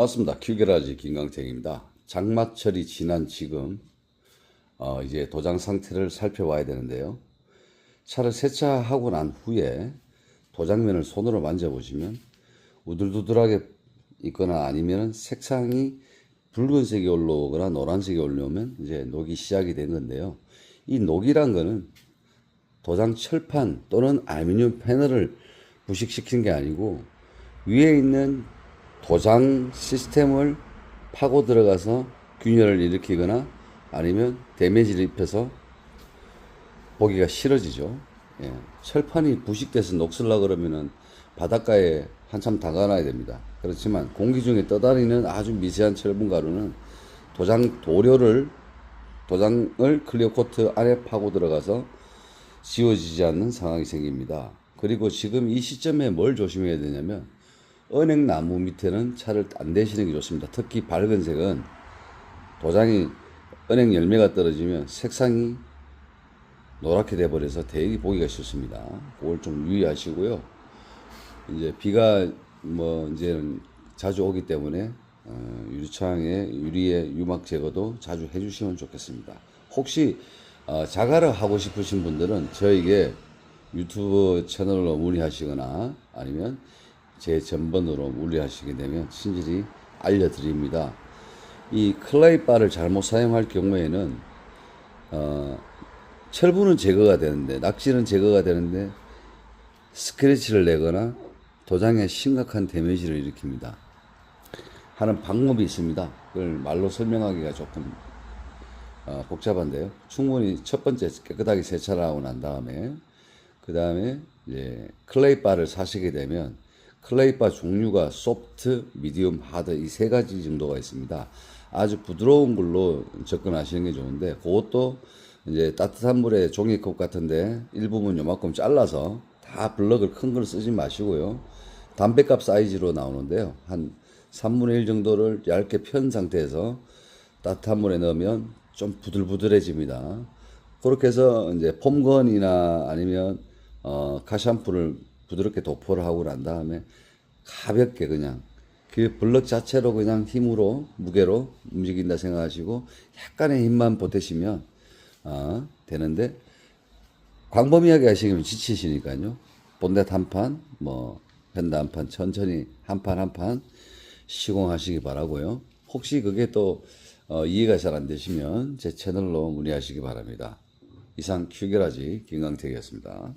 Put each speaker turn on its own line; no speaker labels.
반갑습니다. 큐게라지 김강택입니다. 장마철이 지난 지금 어, 이제 도장 상태를 살펴봐야 되는데요. 차를 세차하고 난 후에 도장면을 손으로 만져보시면 우들두들하게 있거나 아니면 색상이 붉은색이 올라오거나 노란색이 올라오면 이제 녹이 시작이 된 건데요. 이 녹이란 거는 도장 철판 또는 알루미늄 패널을 부식시킨 게 아니고 위에 있는 도장 시스템을 파고 들어가서 균열을 일으키거나 아니면 데미지를 입혀서 보기가 싫어지죠. 예. 철판이 부식돼서 녹슬라 그러면은 바닷가에 한참 담가놔야 됩니다. 그렇지만 공기 중에 떠다니는 아주 미세한 철분 가루는 도장 도료를 도장을 클리어 코트 안에 파고 들어가서 지워지지 않는 상황이 생깁니다. 그리고 지금 이 시점에 뭘 조심해야 되냐면 은행 나무 밑에는 차를 안 대시는 게 좋습니다. 특히 밝은 색은 도장이 은행 열매가 떨어지면 색상이 노랗게 돼버려서 되게 보기가 싫습니다. 그걸 좀 유의하시고요. 이제 비가 뭐 이제는 자주 오기 때문에 어, 유리창에 유리의 유막 제거도 자주 해주시면 좋겠습니다. 혹시 어, 자가를 하고 싶으신 분들은 저에게 유튜브 채널로 문의하시거나 아니면 제 전번으로 문의하시게 되면 친절히 알려드립니다. 이 클레이 바를 잘못 사용할 경우에는 어, 철분은 제거가 되는데 낙지는 제거가 되는데 스크래치를 내거나 도장에 심각한 데미지를 일으킵니다. 하는 방법이 있습니다. 그걸 말로 설명하기가 조금 어, 복잡한데요. 충분히 첫 번째 깨끗하게 세차를 하고 난 다음에 그 다음에 클레이 바를 사시게 되면 클레이 바 종류가 소프트, 미디움, 하드 이 세 가지 정도가 있습니다. 아주 부드러운 걸로 접근하시는 게 좋은데 그것도 이제 따뜻한 물에 종이컵 같은데 일부분 요만큼 잘라서 다 블럭을 큰 걸 쓰지 마시고요. 담배값 사이즈로 나오는데요. 한 3분의 1 정도를 얇게 편 상태에서 따뜻한 물에 넣으면 좀 부들부들해집니다. 그렇게 해서 이제 폼건이나 아니면 어, 가샴푸를 부드럽게 도포를 하고 난 다음에 가볍게 그냥 그 블럭 자체로 그냥 힘으로 무게로 움직인다 생각하시고 약간의 힘만 보태시면 아, 되는데 광범위하게 하시면 지치시니까요. 본넷 한 판, 뭐 펜다 한 판 천천히 한 판 한 판 시공하시기 바라고요. 혹시 그게 또 어, 이해가 잘 안 되시면 제 채널로 문의하시기 바랍니다. 이상 큐게라지 김강택이었습니다.